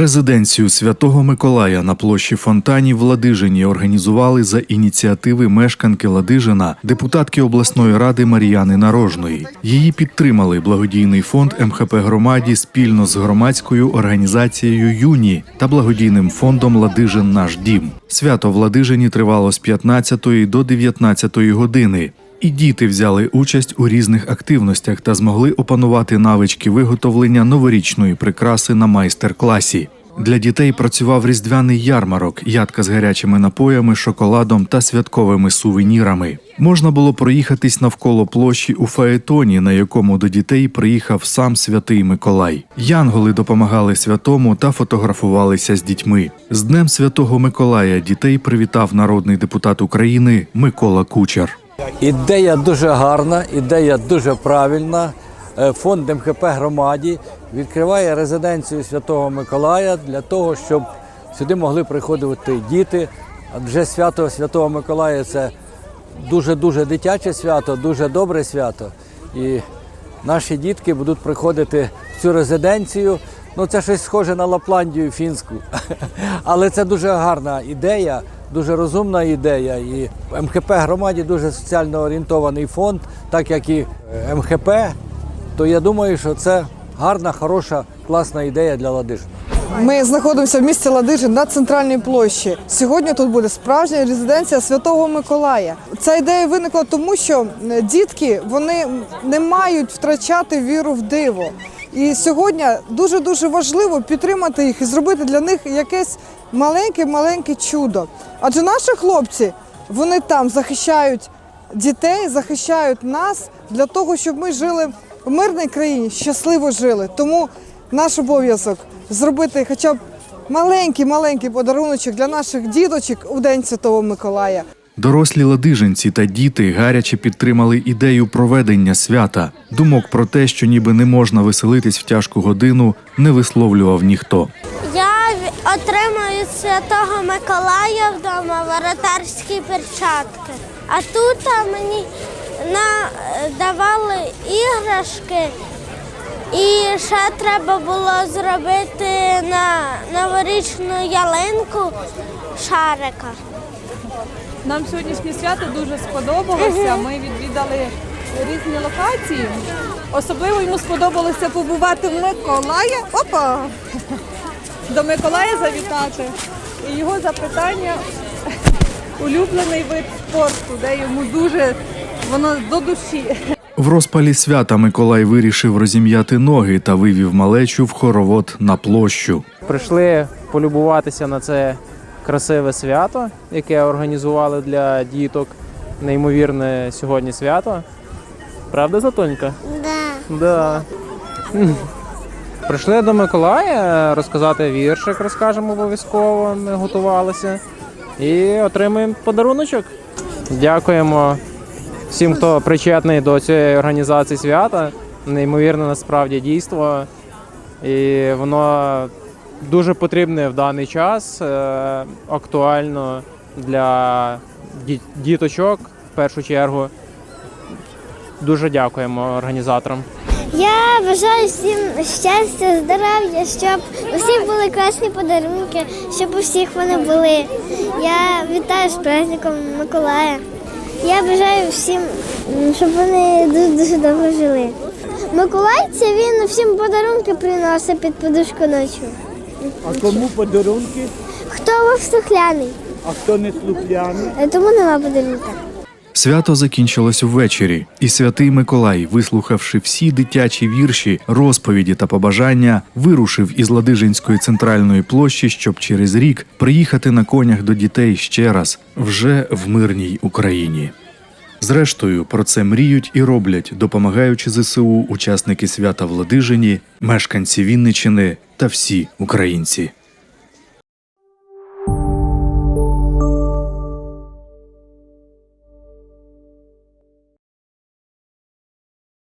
Резиденцію Святого Миколая на площі Фонтані в Ладижині організували за ініціативи мешканки Ладижина, депутатки обласної ради Мар'яни Нарожної. Її підтримали благодійний фонд МХП громаді спільно з громадською організацією Юні та благодійним фондом Ладижин Наш дім. Свято в Ладижині тривало з 15 до 19 години. І діти взяли участь у різних активностях та змогли опанувати навички виготовлення новорічної прикраси на майстер-класі. Для дітей працював різдвяний ярмарок, ядка з гарячими напоями, шоколадом та святковими сувенірами. Можна було проїхатись навколо площі у фаетоні, на якому до дітей приїхав сам святий Миколай. Янголи допомагали святому та фотографувалися з дітьми. З Днем Святого Миколая дітей привітав народний депутат України Микола Кучер. Ідея дуже гарна, ідея дуже правильна. Е, Фонд МХП громаді відкриває резиденцію Святого Миколая для того, щоб сюди могли приходити діти. Адже свято Святого Миколая це дуже-дуже дитяче свято, дуже добре свято. І наші дітки будуть приходити в цю резиденцію. Ну, це щось схоже на Лапландію фінську. Але це дуже гарна ідея, дуже розумна ідея. І МХП громаді дуже соціально орієнтований фонд, так як і МХП. То я думаю, що це гарна, хороша, класна ідея для Ладижина. Ми знаходимося в місті Ладижин на центральній площі. Сьогодні тут буде справжня резиденція Святого Миколая. Ця ідея виникла тому, що дітки вони не мають втрачати віру в диво. І сьогодні дуже дуже важливо підтримати їх і зробити для них якесь маленьке-маленьке чудо. Адже наші хлопці вони там захищають дітей, захищають нас для того, щоб ми жили в мирній країні, щасливо жили. Тому наш обов'язок зробити хоча б маленький-маленький подаруночок для наших діточок у День Святого Миколая. Дорослі ладижинці та діти гаряче підтримали ідею проведення свята. Думок про те, що ніби не можна веселитись в тяжку годину, не висловлював ніхто. Я отримую Святого Миколая вдома воротарські перчатки. А тут мені на, давали іграшки, і ще треба було зробити на новорічну ялинку шарика. Нам сьогоднішнє свято дуже сподобалося. Ми відвідали різні локації. Особливо йому сподобалося побувати в Миколая. Опа! До Миколая завітати. І його запитання улюблений вид спорту, де йому дуже воно до душі. В розпалі свята Миколай вирішив розім'яти ноги та вивів малечу в хоровод на площу. Прийшли полюбуватися на це красиве свято, яке організували для діток. Неймовірне сьогодні свято. Правда, Затонька? Да. Да. Прийшли до Миколая розказати віршик, розкажемо обов'язково. Ми готувалися. І отримуємо подаруночок. Дякуємо всім, хто причетний до цієї організації свята. Неймовірне насправді дійство. І воно дуже потрібне в даний час, е, актуально для діточок в першу чергу. Дуже дякуємо організаторам. Я бажаю всім щастя, здоров'я, щоб у всіх були класні подарунки, щоб у всіх вони були. Я вітаю з праздником Миколая. Я бажаю всім, щоб вони дуже, дуже довго жили. Миколайця він всім подарунки приносить під подушку ночі. А кому подарунки, Хто слухляний, а хто не слухляний? Тому нема подарунка. Свято закінчилось ввечері, і святий Миколай, вислухавши всі дитячі вірші, розповіді та побажання, вирушив із Ладижинської центральної площі, щоб через рік приїхати на конях до дітей ще раз, вже в мирній Україні. Зрештою, про це мріють і роблять, допомагаючи ЗСУ, учасники свята в Ладижині, мешканці Вінничини та всі українці.